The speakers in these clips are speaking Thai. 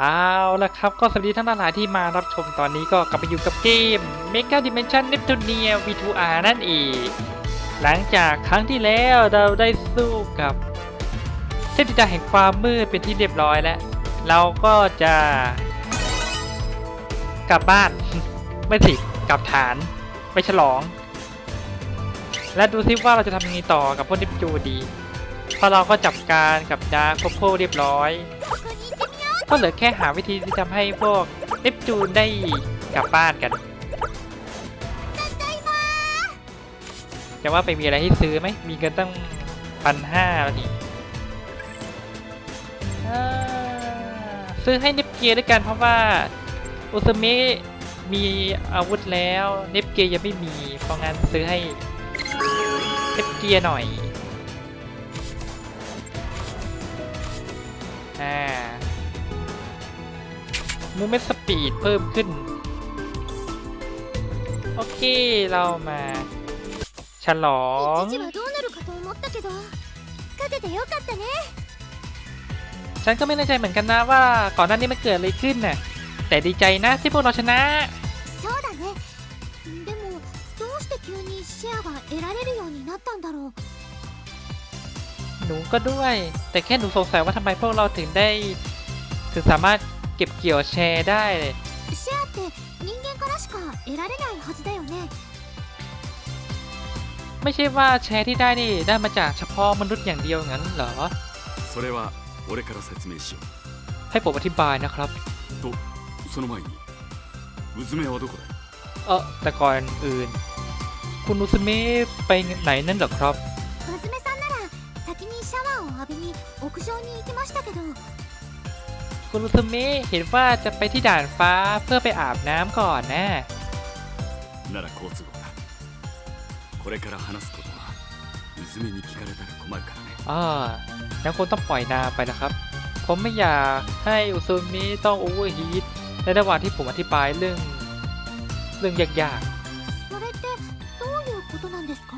เอาละครับก็สวัสดีท่านทั้งหลายที่มารับชมตอนนี้ก็กลับไปอยู่กับเกม Mega Dimension Neptunia V2R นั่นเองหลังจากครั้งที่แล้วเราได้สู้กับเทพธิดาแห่งความมืดเป็นที่เรียบร้อยแล้ว เราก็จะกลับบ้าน ไม่สิกลับฐานไปฉลอง และดูซิว่าเราจะทำยังไงต่อกับพวกนิปจูดีพราะเราก็จับการกับดาร์คโคเรียบร้อย ก็เหลือแค่หาวิธีที่ทำให้พวกเนปจูนได้กลับบ้านกัน จะว่าไปมีอะไรให้ซื้อไหม มีเงินตั้งพันห้าแล้วนี่อ่าซื้อให้เนปเกียร์ด้วยกันเพราะว่าอุซเมะมีอาวุธแล้วเนปเกียร์ยังไม่มี เพราะงั้นซื้อให้เนปเกียร์หน่อย อ่า มูเมนสปีดเพิ่มขึ้น โอเค เรามา ฉลองฉันก็ไม่แน่ใจเหมือนกันนะว่าก่อนหน้านี้มันเกิดอะไรขึ้นน่ะ แต่ดีใจนะที่พวกเราชนะหนูก็ด้วย แต่แค่หนูสงสัยว่าทำไมพวกเราถึงได้ ถึงสามารถ เก็บเกี่ยวแชร์ได้เลย シェアって人間からしか得られないはずだよね ไม่ใช่ว่าแชร์ที่ได้นี่ได้มาจากเฉพาะมนุษย์อย่างเดียวงั้นเหรอ それは俺から説明しよ ให้ผมอธิบายนะครับ うとその前にうずめはどこだい เออแต่ก่อนอื่น คุณอุสเมะไปไหนนั่นเหรอครับ 娘さんなら先にシャワーを浴びに屋上に行きましたけど คุณอุสเมะเห็นว่าจะไปที่ด่านฟ้าเพื่อไปอาบน้ำก่อนนะ なら好都合だこれから話すことはうずめに聞かれたら困るからね อ่างั้นคงต้องปล่อยนางไปนะครับ ผมไม่อยากให้อุซุมิต้องโอเวอร์ฮีทในระหว่างที่ผมอธิบายเรื่อง เรื่องยาก それってどういうことなんですか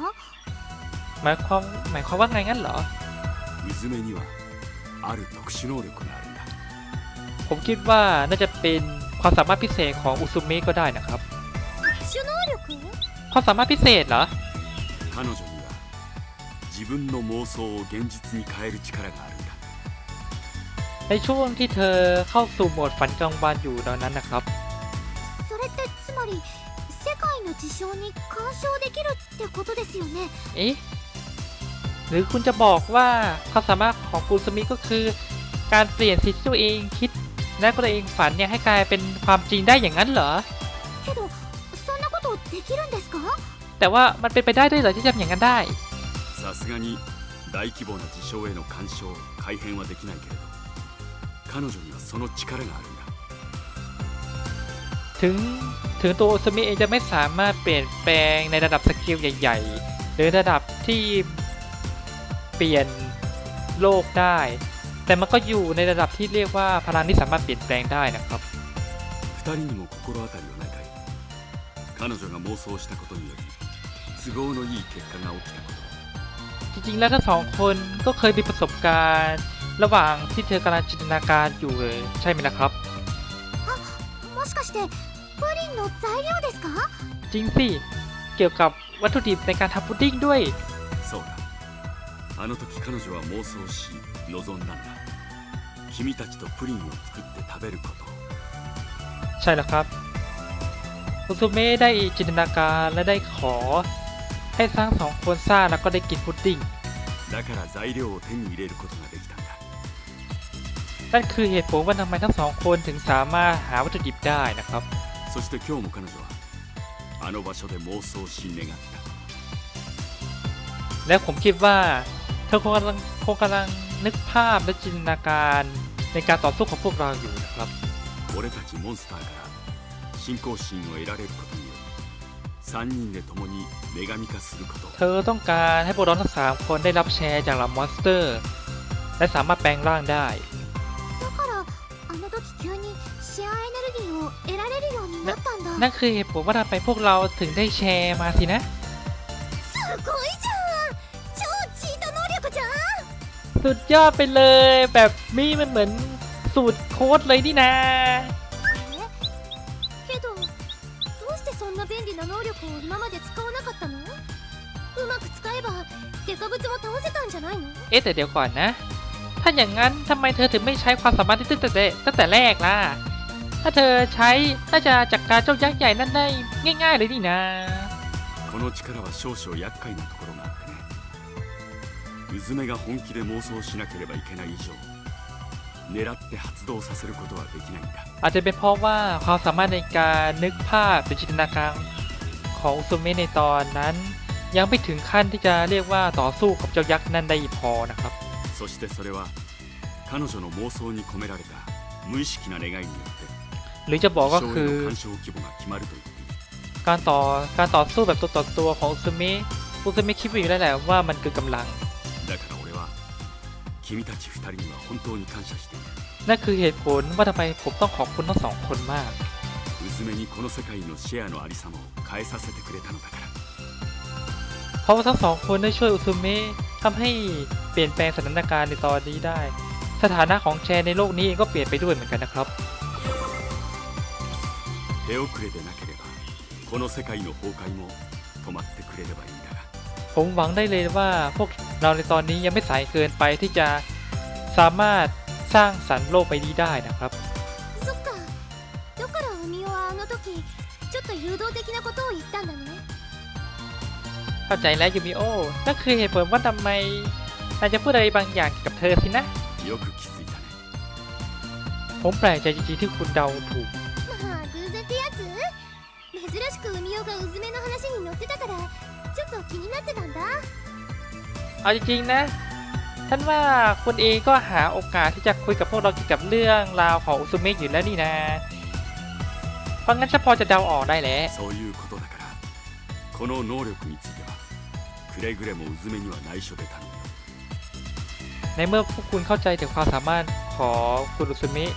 ๆ หมายความหมายความว่าไงงั้นเหรอ うずめにはある特殊能力があるんだ ผมคิดว่าน่าจะเป็นความสามารถพิเศษของอุซุเมะก็ได้นะครับ ความสามารถพิเศษเหรอในช่วงที่เธอเข้าสู่โหมดฝันกลางวันอยู่ตอนนั้นนะครับเอ๊ะหรือคุณจะบอกว่าความสามารถของกูสมิก็คือ การเปลี่ยนสิทธิ์ตัวเองคิด และตัวเองฝันเนี่ยให้กลายเป็นความจริงได้อย่างนั้นเหรอ けどそんなことできるんですか แต่ว่ามันเป็นไปได้ด้วยเหรอที่จะทำอย่างนั้นได้ さすがに大規模な事象への干渉改変はできないけれど彼女にはその力があるんだ ถึงถึงตัวอุสมิเองจะไม่สามารถเปลี่ยนแปลงในระดับสเกลใหญ่ ๆ หรือระดับที่เปลี่ยนโลกได้ แต่มันก็อยู่ในระดับที่เรียกว่าพลังที่สามารถเปลี่ยนแปลงได้นะครับ 二人にも心当たりはないかい彼女が妄想したことにより都合のいい結果が起きたこと จริงๆ แล้วทั้งสองคนก็เคยมีประสบการณ์ ระหว่างที่เธอกำลังจินตนาการอยู่เลยใช่ไหมล่ะครับ もしかしてプリンの材料ですか จริงสิ เกี่ยวกับวัตถุดิบในการทำพุดดิ้งด้วย そうだあの時彼女は妄想し 望んだんだ君たちとプリンを作って食べることを ใช่แล้วครับอุซุเมะได้จินตนาการและได้ขอ ให้ทั้งสองคนสร้างแล้วก็ได้กินพุดดิ้ง だから材料を手に入れることができたんだ นั่นคือเหตุผลว่าทำไมทั้งสองคนถึงสามารถหาวัตถุดิบได้นะครับ そして今日も彼女はあの場所で妄想し願った และผมคิดว่า เธอคงกำลังคงกำลัง นึกภาพและจินตนาการในการต่อสู้ของพวกเราอยู่นะครับ 俺たちモンスターから信仰心を得られることにより3人で共に女神化することを เธอต้องการให้พวกเราทั้งสามคนได้รับแชร์จากเหล่ามอนสเตอร์ และสามารถแปลงร่างได้ だからあの時急にシェアエネルギーを得られるようになったんだ นั่นคือเหตุผลว่าทำไมพวกเราถึงได้แชร์มาสินะ สุดยอดไปเลย แบบมีมันเหมือน สูตรโค้ดเลยนี่นา えけどどうしてそんな便利な能力を今まで使わなかったのうまく使えばデカブツも倒せたんじゃないの เอ๊ะแต่เดี๋ยวก่อนนะ ถ้าอย่างนั้นทำไมเธอถึงไม่ใช้ความสามารถที่ตั้งแต่ตั้งแต่แรกล่ะ ถ้าเธอใช้น่าจะจัดการเจ้ายักษ์ใหญ่นั่นได้ง่าย ๆ เลยนี่นะ この力は少々厄介なところがあってね うずめが本気で妄想しなければいけない以上狙って発動させることはできないんだ อาจจะเป็นเพราะว่าความสามารถในการนึกภาพหรือจินตนาการของอุซุเมะในตอนนั้น ยังไม่ถึงขั้นที่จะเรียกว่าต่อสู้กับเจ้ายักษ์นั่นได้พอนะครับ そしてそれは彼女の妄想に込められた無意識な願いによって หรือจะบอกก็ 気象 คื へ อ の干渉規模が決まると言っていい การต่อการต่อสู้แบบตัวต่อตัวของอุซุเมะอุซุเมะคิดอยู่แล้วแหละว่ามันคือกำลัง だから俺は君たち二人には本当に感謝している นั่นคือเหตุผลว่าทำไมผมต้องขอบคุณทั้งสองคนมาก うずめにこの世界のシェアのありさまを変えさせてくれたのだから เพราะว่าทั้งสองคนได้ช่วยอุซุเมะทำให้เปลี่ยนแปลงสถานการณ์ในตอนนี้ได้ สถานะของแชร์ในโลกนี้เองก็เปลี่ยนไปด้วยเหมือนกันนะครับ 手遅れでなければこの世界の崩壊も止まってくれればいいんだが ผมหวังได้เลยว่าพวกเราในตอนนี้ยังไม่สายเกินไปที่จะสามารถสร้างสรรค์โลกใบนี้ได้นะครับ そっかだから海雄はあの時ちょっと誘導的なことを言ったんだね เข้าใจแล้วยูมิโอนั่นคือเหตุผลว่าทำไมนายจะพูดอะไรบางอย่างเกี่ยวกับเธอสินะ よく気づいたね ผมแปลกใจจริงๆที่คุณเดาถูก まあ偶然ってやつ珍しく海雄がうずめの話に乗ってたから ちょっと気になってたんだ เอาจริงๆนะท่านว่าคุณเองก็หาโอกาสที่จะคุยกับพวกเราเกี่ยวกับเรื่องราวของอุซุเมะอยู่แล้วนี่นะ เพราะงั้นฉันพอจะเดาออกได้แหละ そういうことだからこの能力についてはくれぐれもうずめには内緒で頼むよ ในเมื่อพวกคุณเข้าใจถึงความสามารถของคุณอุซุเมะ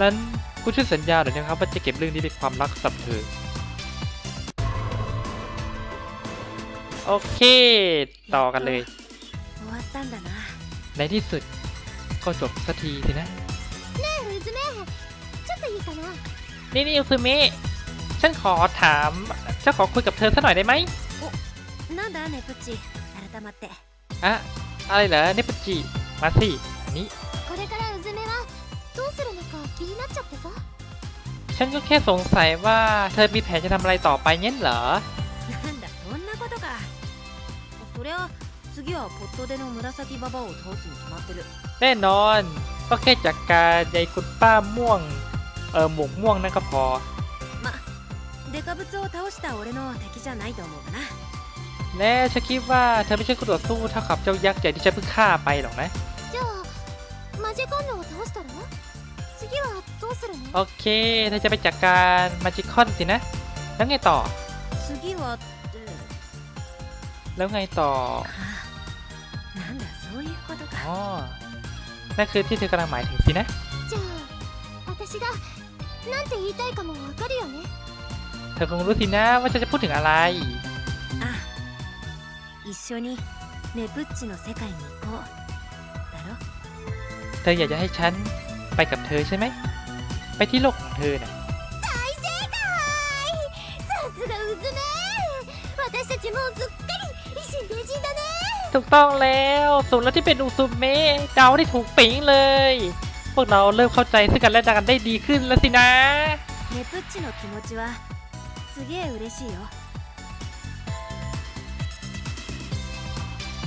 นั้นคุณช่วยสัญญาหน่อยนะครับว่าจะเก็บเรื่องนี้เป็นความลับสำหรับเธอ โอเค ต่อกันเลย 終わったんだな ในที่สุดก็จบสักทีสินะ ねえうずめちょっといいかな นี่นี่อุซึมิฉันขอถามฉันขอคุยกับเธอสักหน่อยได้ไหม なんだねプッチ改まって อะอะไรเหรอเนปจิมาสิอันนี้ これからうずめはどうするのか気になっちゃってさ ฉันก็แค่สงสัยว่าเธอมีแผนจะทำอะไรต่อไปงั้นเหรอ りゃ次はポットでの紫ババアを倒すに決まってる แน่นอน ก็แค่จัดกการยายคุณป้าม่วง เออหมวกม่วงนั่นก็พอ デカブツを倒した俺の敵じゃないと思うかな และฉันคิดว่าเธอไม่ใช่คู่ต่อสู้เท่ากับเจ้ายักษ์ใหญ่ที่ฉันเพิ่งฆ่าไปหรอกนะ じゃあマジコンヌを倒したら次はどうするの โอเค เธอจะไปจัดการมาจิคอนสินะ แล้วไงต่อ 次はって แล้วไงต่อ ああなんだそういうこと อ๋อ か นั่นคือที่เธอกำลังหมายถึงสินะ じゃあ私がなんて言いたいかもわかるよね เธอคงรู้สินะว่าฉันจะพูดถึงอะไร ああ一緒にネプッチの世界に行こうだろ เธออยากจะให้ฉันไปกับเธอใช่ไหม ไปที่โลกของเธอน่ะ 大正解さすがうずめ私たちもうすっかり維新伝心だね ถูกต้องแล้วสมแล้วที่เป็นอุซุเมะเดาได้ถูกปิ๊งเลย พวกเราเริ่มเข้าใจซึ่งกันและกันได้ดีขึ้นแล้วสินะ ネプッチの気持ちはすげえ嬉しいよ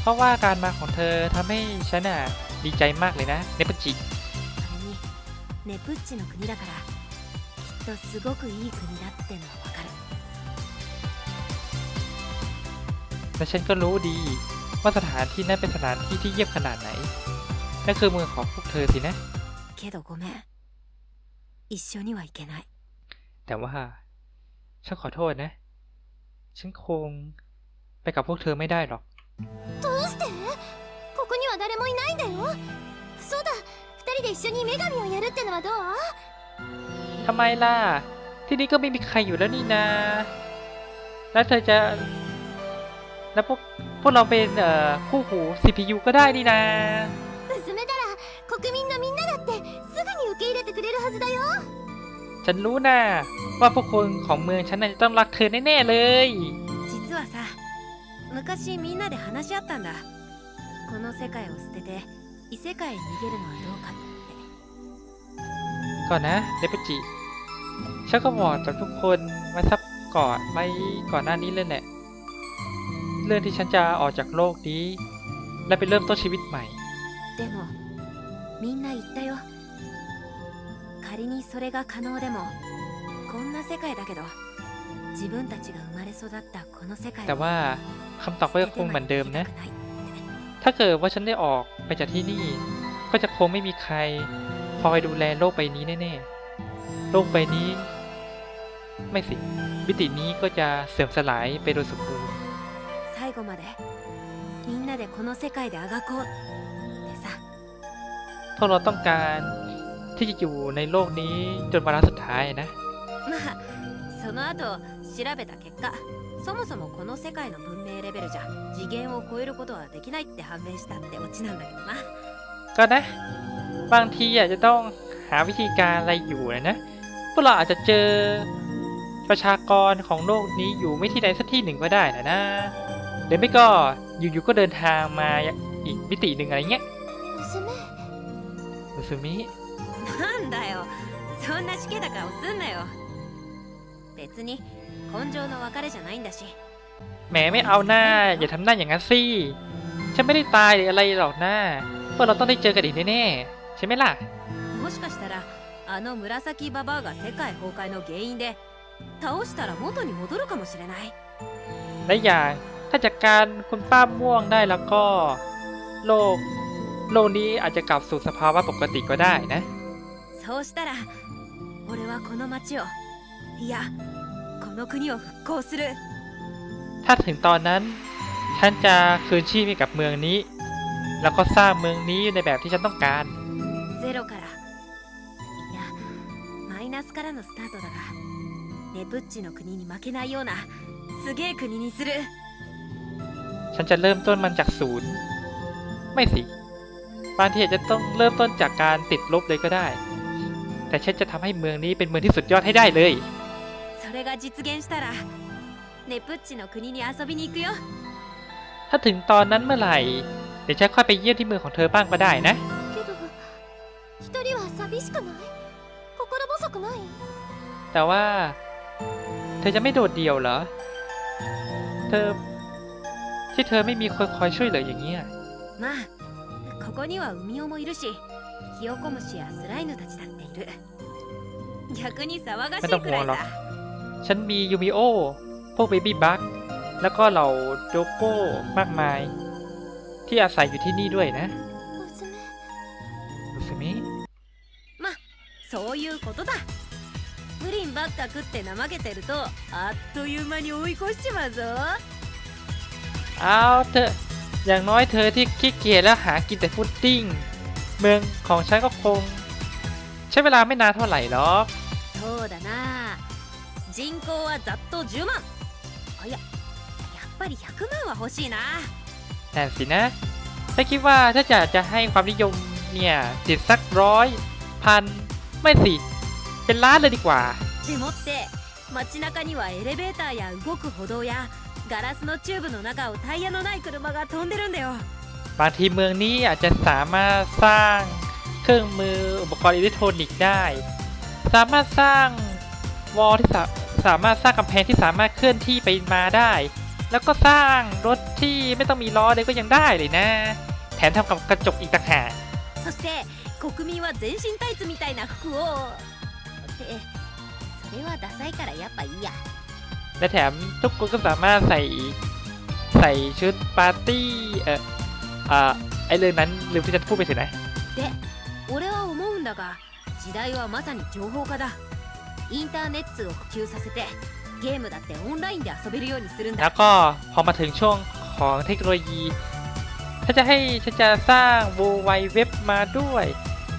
เพราะว่าการมาของเธอทำให้ฉันน่ะดีใจมากเลยนะเนปจิ それにネプッチの国だからきっとすごくいい国だってのはわか และฉันก็รู้ดี ว่าสถานที่นั้นเป็นสถานที่ที่เยี่ยมขนาดไหน นั่นคือเมืองของพวกเธอสินะ けどごめん一緒には行けない แต่ว่า ฉันขอโทษนะ ฉันคงไปกับพวกเธอไม่ได้หรอก どうしてここには誰もいないんだよそうだ二人で一緒に女神をやるってのはどう ทำไมล่ะ ที่นี่ก็ไม่มีใครอยู่แล้วนี่นา แล้วเธอจะ แล้วพวกพวกเราเป็นเอ่อคู่หู CPU ก็ได้นี่นา 娘なら国民のみんなだってすぐ ずだよ ฉันรู้นะว่าพวกคนของเมืองฉันน่ะจะต้องรักเธอแน่ๆเลย 実はさ昔みんなで話し合ったんだこの世界を捨てて異世界へ逃げるのはどうかって ก่อนนะเดปจิฉันก็บอกกับทุกคนมาซับก่อนไว้ก่อนหน้านี้เลยแหละ เรื่องที่ฉันจะออกจากโลกนี้ และไปเริ่มต้นชีวิตใหม่ でもみんな言ったよ仮にそれが可能でもこんな世界だけど自分たちが生まれ育ったこの世界 แต่ を ว่าคำตอบก็ยังคงเหมือนเดิมนะ 捨ててはいけない ถ้าเกิดว่าฉันได้ออกไปจากที่นี่ ก็จะคงไม่มีใครคอยดูแลโลกใบนี้แน่ๆ โลกใบนี้ ไม่สิมิตินี้ก็จะเสื่อมสลายไปโดยสมบูรณ์ 最後までみんなでこの世界であがこうってさ พวกเราต้องการที่จะอยู่ในโลกนี้จนวาระสุดท้ายนะ まあその後調べた結果そもそもこの世界の文明レベルじゃ次元を超えることはできないって判明したってオチなんだけどな ก็นะ บางทีอาจจะต้องหาวิธีการอะไรอยู่นะนะ พวกเราอาจจะเจอประชากรของโลกนี้อยู่ไม่ที่ใดสักที่หนึ่งก็ได้นะนะ หรือไม่ก็อยู่ๆก็เดินทางมาอีกมิติหนึ่งอะไรเงี้ย 娘 อุซุมิ なんだよそんなしけた顔すんなよ別に根性の別れじゃないんだし แหมไม่เอาหน้า อย่าทำหน้าอย่างนั้นสิ ฉันไม่ได้ตายหรืออะไรหรอกนะพวกเราต้องได้เจอกันอีกแน่ๆใช่ไหมล่ะ もしかしたらあの紫ババアが世界崩壊の原因で倒したら元に戻るかもしれない และอย่าง ถ้าจัดการคุณป้าม่วงได้แล้วก็ โลก โลกนี้อาจจะกลับสู่สภาวะปกติก็ได้นะ そうしたら俺はこの町をいやこの国を復興する ถ้าถึงตอนนั้น ฉันจะคืนชีพให้กับเมืองนี้ แล้วก็สร้างเมืองนี้ในแบบที่ฉันต้องการ ゼロからいやマイナスからのスタートだがネプッチの国に負けないようなすげえ国にする ฉันจะเริ่มต้นมันจากศูนย์ ไม่สิ บางทีอาจจะต้องเริ่มต้นจากการติดลบเลยก็ได้ แต่ฉันจะทำให้เมืองนี้เป็นเมืองที่สุดยอดให้ได้เลยถ้าถึงตอนนั้นเมื่อไหร่ เดี๋ยวฉันค่อยไปเยี่ยมที่เมืองของเธอบ้างก็ได้นะแต่ว่า เธอจะไม่โดดเดี่ยวเหรอ เธอ ที่เธอไม่มีคนคอยช่วยเหลืออย่างเงี้ย まあここには海尾もいるしヒヨコムシやスライヌたちだっている逆に騒がしいくらいさ ฉันมียูมิโอ พวกเบบี้บัคแล้วก็เหล่าโจโก้มากมาย ที่อาศัยอยู่ที่นี่ด้วยนะ 娘 อุสมิ そういうことだプリンばっか食って怠けてるとあっという間に追い越しちまうぞ เอาเถอะ อย่างน้อยเธอที่ขี้เกียจแล้วหากินแต่พุดดิ้ง เมืองของฉันก็คง ใช้เวลาไม่นานเท่าไหร่หรอก そうだな人口はざっと10万あいややっぱり100万は欲しいな แต่สินะฉันคิดว่าถ้าจะจะให้ความนิยมเนี่ย ติดสักร้อยพัน ไม่สิ เป็นล้านเลยดีกว่า でもって街中にはエレベーターや動く歩道や ガラスのチューブの中をタイヤのない車が飛んでるんだよ บางทีเมืองนี้อาจจะสามารถสร้างเครื่องมืออุปกรณ์อิเล็กทรอนิกส์ได้ สามารถสร้างวอลที่สาสามารถสร้างกำแพงที่สามารถเคลื่อนที่ไปมาได้ แล้วก็สร้างรถที่ไม่ต้องมีล้อเลยก็ยังได้เลยนะ แถมทำกับกระจกอีกต่างหาก そして国民は全身タイツみたいな服をってそれはダサいからやっぱいいや และแถมทุกคนก็สามารถใส่ใส่ชุดปาร์ตี้ เอ่ออ่าไอเรื่องนั้นลืมที่จะพูดไปสินะ で俺は思うんだが時代はまさに情報化だインターネットを普及させてゲームだってオンラインで遊べるようにするん แล้ だ วก็พอมาถึงช่วงของเทคโนโลยี ถ้าจะให้ฉันจะสร้าง w ไวเว็บมาด้วย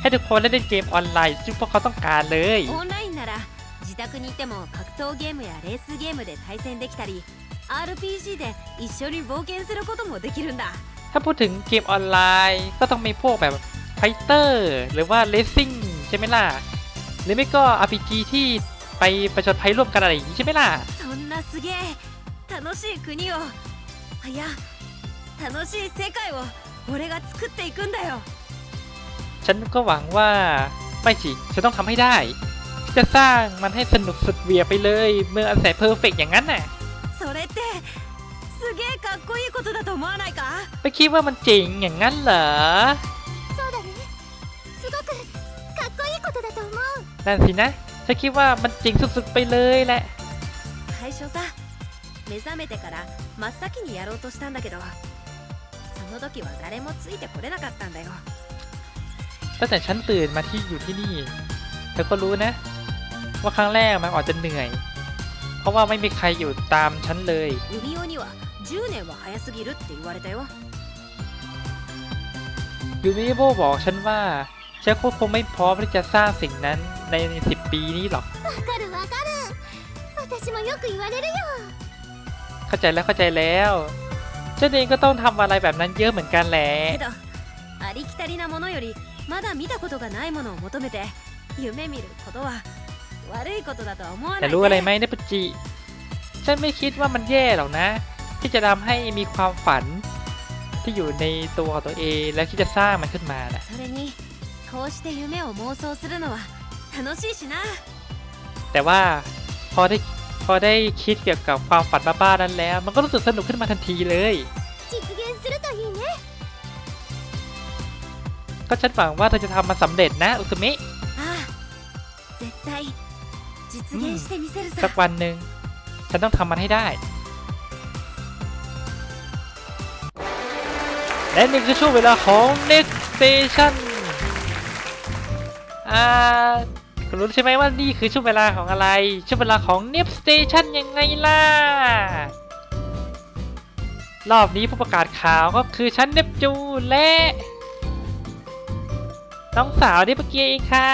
ให้ทุกคนได้เล่นเกมออนไลน์ซึ่งพวกเขาต้องการเลย オンラインなら自 宅にいても格闘ゲームやレースゲームで対戦できたり RPG で一緒に冒険することもできるんだ ถ้าพูดถึงเกมออนไลน์ ก็ต้องมีพวกแบบไฟเตอร์หรือว่าเลสซิ่งใช่ไหมล่ะ หรือไม่ก็ RPG ที่ไปประชดภัยร่วมกันอะไรอย่างนี้ใช่ไหมล่ะ そんなすげえ楽しい国をいや楽しい世界を俺が作っていくんだよ ฉันก็หวังว่า ไม่สิฉันต้องทำให้ได้ จะสร้างมันให้สนุกสุดเหวียไปเลย เมื่ออาศัยเพอร์เฟกอย่างนั้นน่ะ それってすげえかっこいいことだと思わないか ไม่คิดว่ามันจริงอย่างนั้นเหรอ そうだねすごくかっこいいことだと思う นั่นสินะ ฉันคิดว่ามันจริงสุดๆไปเลยแหละ 最初さ目覚めてから真っ先にやろうとしたんだけどその時は誰もついてこれなかったんだよ ตั้งแต่ฉันตื่นมาที่อยู่ที่นี่ เธอก็รู้นะ ว่าครั้งแรกมันอาจจะเหนื่อย เพราะว่าไม่มีใครอยู่ตามฉันเลย 海尾には10年は早すぎるって言われたよ ยูมิโบบอกฉันว่าฉันก็คงไม่พร้อมที่จะสร้างสิ่งนั้นในสิบปีนี้หรอก わかるわかる私もよく言われるよ เข้าใจแล้วเข้าใจแล้วฉันเองก็ต้องทำอะไรแบบนั้นเยอะเหมือนกันแหละ けどありきたりなものよりまだ見たことがないものを求めて夢見ることは 悪いことだとは思わな แต่ い รู้อะไร ぜ ไหมเนปจิ ฉันไม่คิดว่ามันแย่หรอกนะ ที่จะทำให้มีความฝัน ที่อยู่ในตัวของตัวเอง และที่จะสร้างมันขึ้นมานะ それにこうして夢を妄想するのは楽しいしな แต่ว่าพอได้พอได้คิดเกี่ยวกับความฝันบ้าๆนั้นแล้ว มันก็รู้สึกสนุกขึ้นมาทันทีเลย 実現するといいね ก็ฉันหวังว่าเธอจะทำมันสำเร็จนะอุสมิ ああ絶対 実現してみせる สั さ กวันหนึ่งฉันต้องทำมันให้ได้ และนี่คือช่วงเวลาของ Next Station อ่าคุณรู้ใช่ไหมว่านี่คือช่วงเวลาของอะไร ช่วงเวลาของ Next Station ยังไงล่ะ รอบนี้ผู้ประกาศข่าวก็คือฉันเนปจูนและ น้องสาวเนปเกียเองค่ะ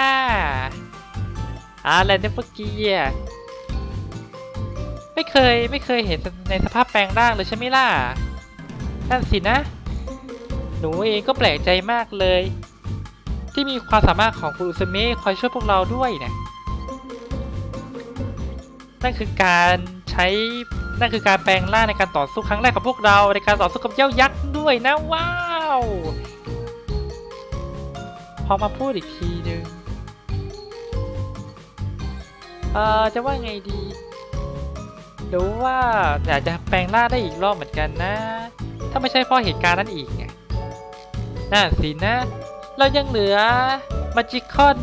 อะไรเนปเกียไม่เคยไม่เคยเห็นในสภาพแปลงร่างเลยใช่ไหมล่ะนั่นสินะ หนูเองก็แปลกใจมากเลย ที่มีความสามารถของคุณอุสเมะคอยช่วยพวกเราด้วยเนี่ยนั่นคือการใช้นั่นคือการแปลงร่างในการต่อสู้ครั้งแรกของพวกเราในการต่อสู้กับเจ้ายักษ์ด้วยนะว้าว พอมาพูดอีกทีนึง เอ่อจะว่าไงดีหรือว่าอยากจะแปลงร่างได้อีกรอบเหมือนกันนะ ถ้าไม่ใช่เพราะเหตุการณ์นั้นอีกไงน่าสินะ เรายังเหลือมาจิคอน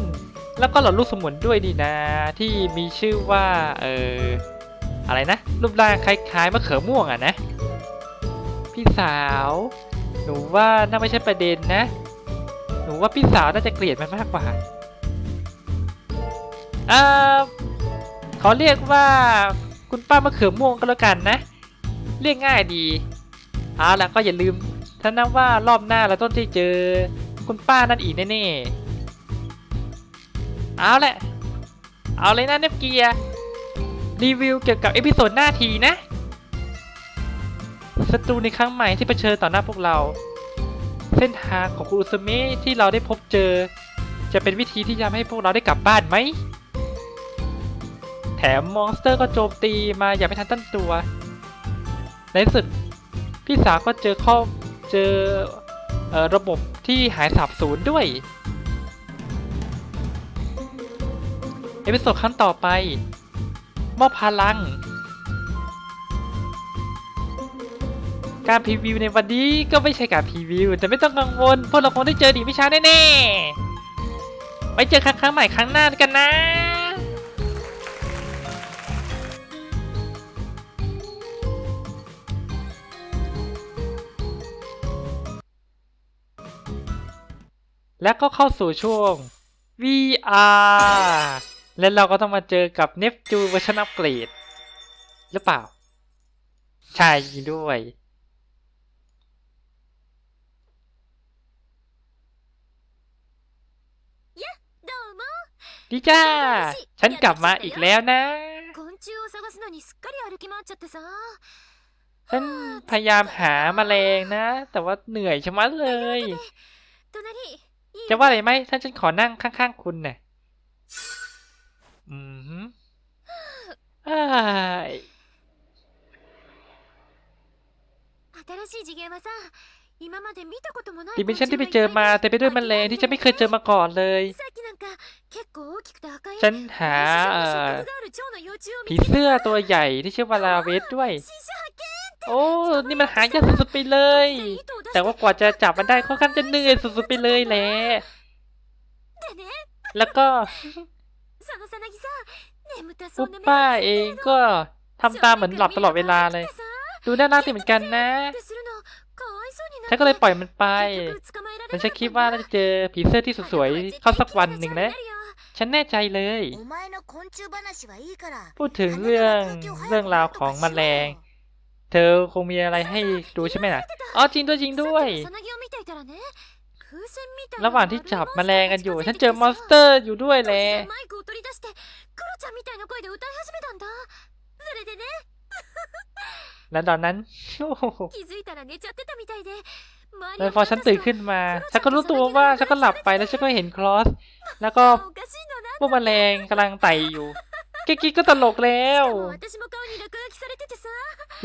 แล้วก็หลอดลูกสมุนด้วยนี่นะ ที่มีชื่อว่า เอออะไรนะ รูปร่างคล้ายๆมะเขือม่วงอะนะ พี่สาว หนูว่าน่าไม่ใช่ประเด็นนะ หนูว่าพี่สาวน่าจะเกลียดมันมากกว่าอ่า ขอเรียกว่าคุณป้ามะเขือม่วงก็แล้วกันนะ เรียกง่ายดีเอาแล้วก็อย่าลืมท่านนะว่ารอบหน้าเราต้องได้เจอคุณป้านั่นอีกแน่ๆเอาแหละ เอาเลยนะเนฟเกียร์รีวิวเกี่ยวกับเอพิโซดหน้าทีนะศัตรูในครั้งใหม่ที่เผชิญต่อหน้าพวกเรา เส้นทางของคุณอุสเมะที่เราได้พบเจอ จะเป็นวิธีที่จะทำให้พวกเราได้กลับบ้านไหม มมอนสเตอร์ก็โจมตีมาอย่าไม่ทันตั้งตัว ในสุดพี่สาวก็เจอข้อเจอเออระบบที่หายสาบสูญด้วย เอพิโซดครั้งต่อไป มอบพลัง การพรีวิวในวันนี้ก็ไม่ใช่การพรีวิว แต่ไม่ต้องกังวลพวกเราคงได้เจอดีไม่ช้าแน่ๆไว้เจอกันครั้งใหม่ครั้งหน้ากันนะ และก็เข้าสู่ช่วง VR และเราก็ต้องมาเจอกับเนฟจูเวอร์ชันอัปเกรดหรือเปล่า ใช่ด้วย ดีจ้า ฉันกลับมาอีกแล้วนะ ฉันพยายามหามาแมลงนะ แต่ว่าเหนื่อยชะมัดเลย จะว่าอะไรไหมถ้าฉันขอนั่งข้างๆคุณน่ะ อืมฮึอ้าย 新しい次元はさ今まで見たこともない ดิเมนชันที่ไปเจอมาแต่ไปด้วยแมลงที่ฉันไม่เคยเจอมาก่อนเลย さっきなんか結構大きくて赤い ฉันหาเอ่อ ผีเสื้อตัวใหญ่ที่ชื่อวาลาเวสด้วย โอ้ นี่มันหายากสุดๆไปเลย แต่ว่ากว่าจะจับมันได้ค่อนข้างจะเหนื่อยสุดๆไปเลยแหละ แล้วก็ปุ๊ป้าเองก็ทำตาเหมือนหลับตลอดเวลาเลย ดูน่ารักดีเหมือนกันนะ ฉันก็เลยปล่อยมันไปมันฉันคิดว่าเราจะเจอผีเสื้อที่สวยๆเข้าสักวันหนึ่งนะฉันแน่ใจเลย พูดถึงเรื่องเรื่องราวของมแมลง เธอคงมีอะไรให้ดูใช่ไหมล่ะ อ๋อจริงด้วยจริงด้วย ระหว่างที่จับแมลงกันอยู่ ฉันเจอมอนสเตอร์อยู่ด้วยแหละและตอนนั้นแล้วพอฉันตื่นขึ้นมา ฉันก็รู้ตัวว่าฉันก็หลับไปแล้วฉันก็เห็นคลอส แล้วก็พวกแมลงกำลังไต่อยู่ แกกี้ก็ตลกแล้ว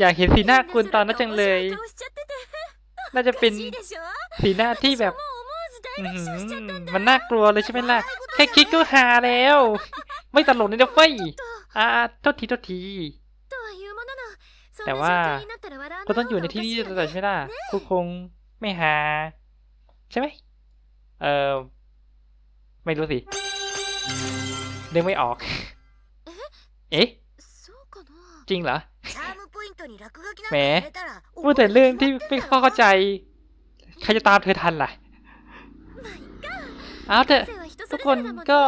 อยากเห็นสีหน้าคุณตอนนั้นจังเลย น่าจะเป็นสีหน้าที่แบบมันน่ากลัวเลยใช่ไหมล่ะ แค่คิดก็ฮาแล้ว ไม่ตลกเลยนะเฟ้ยอ่าโทษทีโทษที แต่ว่าก็ต้องอยู่ในที่นี้ตลอดใช่ไหมล่ะกูคงไม่ฮาใช่ไหมเออไม่รู้สิเดึงไม่ออก เอ๊ะ จริงเหรอ แหม พูดแต่เรื่องที่ไม่เข้าใจ ใครจะตามเธอทันล่ะ เอาเถอะ ทุกคนก็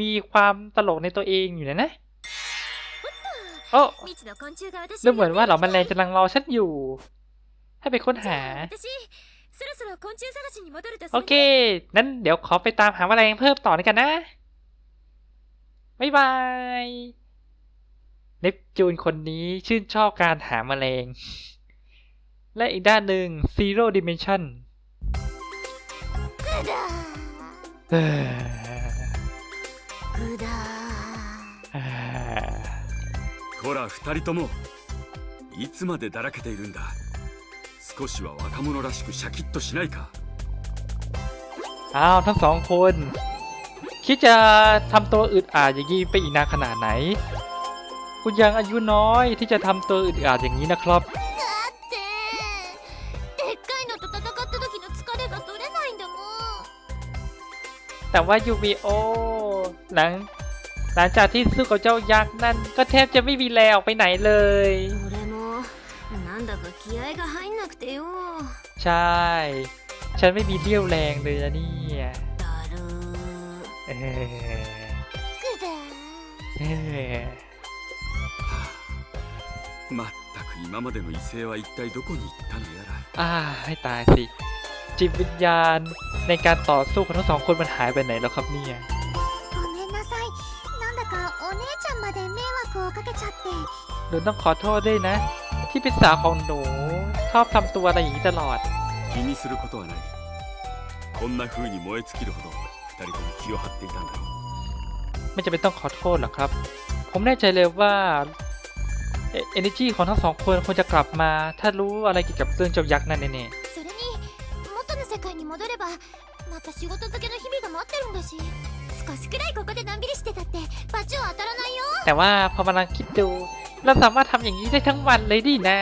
มีความตลกในตัวเองอยู่นะนะ โอ้ดูเหมือนว่าเหล่ามันแรงกำลังรอฉันอยู่ ให้ไปค้นหา โอเค นั้นเดี๋ยวขอไปตามหาแมลงเพิ่มต่อในกันนะ บ๊ายบาย เนปจูนคนนี้ชื่นชอบการหาแมลง และอีกด้านหนึ่ง Zero Dimension เอ่อ グダ เอ่อ こら二人ともいつまでだらけているんだ少しは若者らしくシャキッとしないか อ้าวทั้งสองคน คิดจะทำตัวอึดอาดอย่างนี้ไปอีกนานขนาดไหน คุณยังอายุน้อยที่จะทำตัวอึดอัดอย่างนี้นะครับแต่ว่ายูบีโอหลังหลังจากที่สู้กับเจ้ายักษ์นั่นก็แทบจะไม่มีแรงออกไปไหนเลยใช่ ฉันไม่มีเรี่ยวแรงเลยนะเนี่ยเออ まったく今までの威勢は一体どこに行ったのやら อ่าให้ตายสิ จิตวิญญาณในการต่อสู้ของทั้งสองคนมันหายไปไหนแล้วครับเนี่ย ごめんなさいなんだかお姉ちゃんまで迷惑をかけちゃって หนูต้องขอโทษด้วยนะ ที่เป็นสาวของหนูชอบทำตัวอะไรอย่างนี้ตลอด 気にすることはないこんな風に燃え尽きるほど二人とも気を張っていたんだろう ไม่จำเป็นต้องขอโทษหรอกครับ ผมแน่ใจเลยว่า เอเนจีของทั้งสองคนควรจะกลับมา ถ้ารู้อะไรเกี่ยวกับเรื่องเจ้ายักษ์นั่นแน่ それに元の世界に戻ればまた仕事漬けの日々が待ってるんだし少しくらいここでのんびりしてたってバチは当たらないよ ๆแต่ว่าพอมาลังคิดดู เราสามารถทำอย่างนี้ได้ทั้งวันเลยดินะ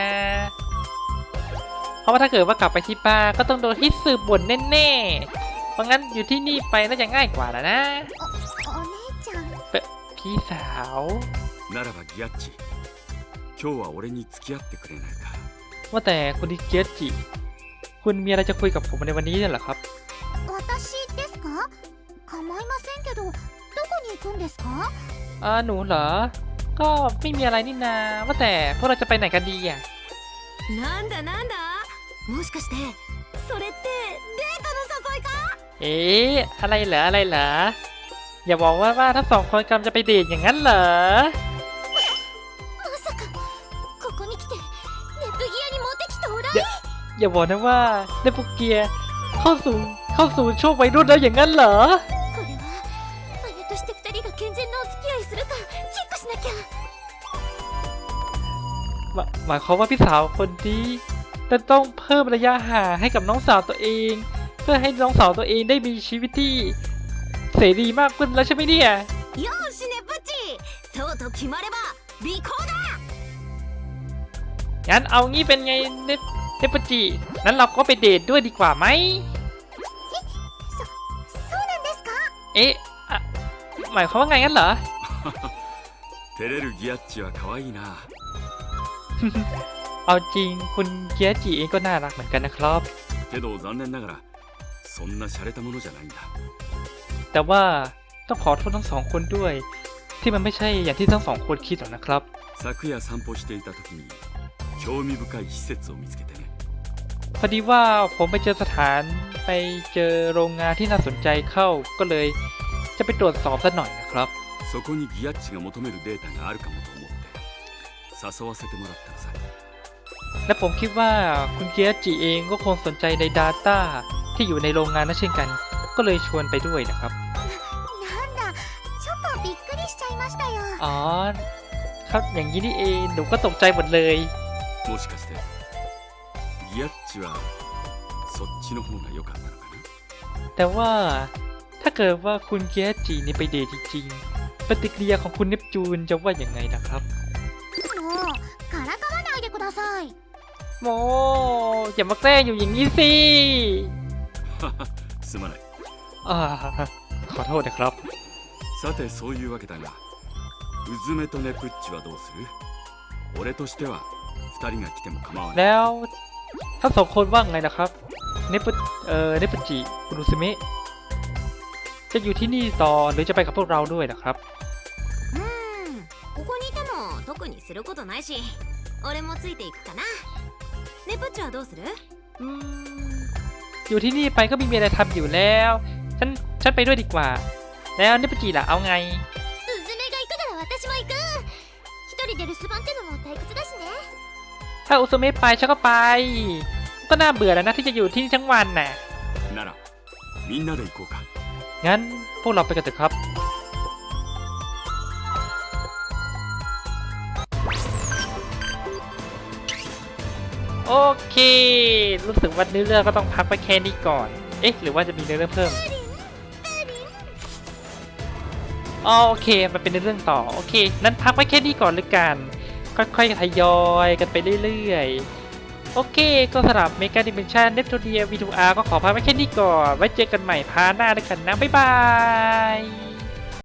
เพราะว่าถ้าเกิดว่ากลับไปที่บ้านก็ต้องโดนฮิตสืบบ่นแน่ๆ เพราะงั้นอยู่ที่นี่ไปน่าจะง่ายกว่าแล้วนะ お姉ちゃん พี่สาว ならばギャッチ 今日は俺に付き合ってくれないか ว่าแต่คุณดิเจยจิ คุณมีอะไรจะคุยกับผมในวันนี้เนี่ยเหรอครับ 私ですか構いませんけどどこに行くんですか อ่าหนูเหรอ ก็ไม่มีอะไรนี่นา ว่าแต่พวกเราจะไปไหนกันดีอ่ะ なんだなんだもしかしてそれってデートの誘いか เอ๊ะ อะไรเหรอ อะไรเหรอ อย่าบอกว่าว่าทั้งสองคนกำลังจะไปเดทอย่างนั้นเหรอ อย่าบอกนะว่าเดปุกเกียเข้าสู่เข้าสู่ช่วงวัยรุ่นแล้วอย่างนั้นเหรอหมายความว่าพี่สาวคนนี้จะต้องเพิ่มระยะห่างให้กับน้องสาวตัวเอง เพื่อให้น้องสาวตัวเองได้มีชีวิตที่เสรีมากขึ้นแล้วใช่ไหมเนี่ยよしねぶちそうと決まれば離婚だงั้นเอางี้เป็นไงเน ปเนปจินั้นเราก็ไปเดทด้วยดีกว่าไหม そうなんですか เอ๊ะอะหมายความว่าไงงั้นเหรอ 照れるギアッチは可愛いな เอาจริงคุณเกียจิเองก็น่ารักเหมือนกันนะครับ けど残念ながらそんな洒落たものじゃないんだ แต่ว่าต้องขอโทษทั้งสองคนด้วย ที่มันไม่ใช่อย่างที่ทั้งสองคนคิดหรอกนะครับ 昨夜散歩していた時に興味深い施設を見つけてね พอดีว่าผมไปเจอสถานไปเจอโรงงานที่น่าสนใจเข้าก็เลย จะไปตรวจสอบสักหน่อยนะครับ そこにギアッチが求めるデータがあるかもと思って誘わせてもらったのさ และผมคิดว่าคุณเกียจิเองก็คงสนใจใน Data ที่อยู่ในโรงงานนั้นเช่นกัน ก็เลยชวนไปด้วยนะครับ なんだちょっとびっくりしちゃいましたよ อ๋อ ครับอย่างนี้นี่เองหนูก็ตกใจหมดเลย もしかして ギアッチはそっちの方が良かったのかな แต่ว่าถ้าเกิดว่าคุณเกียจินี่ไปเดทจริงๆ ปฏิกิริยาของคุณเนปจูนจะว่าอย่างไงนะครับ もうからかわないでください โมอย่ามาแกล้งอยู่อย่างนี้สิ すまない อ่าขอโทษนะครับ さてそういうわけだがうずめとネプッチはどうする俺としては二人が来ても構わない แล้ว ทั้งสองคนว่าไงนะครับ เนปเอ่อเนปจิคุณอุสเมะจะอยู่ที่นี่ต่อหรือจะไปกับพวกเราด้วยนะครับ うーんここにいても特にすることないし俺もついていくかなねプッチはどうする อืมอยู่ที่นี่ไปก็ไมีมีอะไรทำอยู่แล้ว ฉันฉันไปด้วยดีกว่า แล้วเนปจิล่ะเอาไง ถ้าอุสเมะไปฉันก็ไป ก็น่าเบื่อแล้วนะที่จะอยู่ที่นี่ทั้งวันน่ะ ならみんなで行こうか งั้นพวกเราไปกันเถอะครับ โอเค รู้สึกว่าเนื้อเรื่องก็ต้องพักไปแค่นี้ก่อน เอ๊ะ หรือว่าจะมีเนื้อเรื่องเพิ่มอ๋อโอเค มันเป็นเนื้อเรื่องต่อ โอเค นั้นพักไว้แค่นี้ก่อนหรือกัน ค่อยๆทยอยกันไปเรื่อยๆ โอเค ก็สำหรับ Mega Dimension n e p t u n i a V2R ก็ขอพาไว้แค่นี้ก่อน ไว้เจอกันใหม่พาร์ทหน้าด้วยกันนะ บ๊ายบาย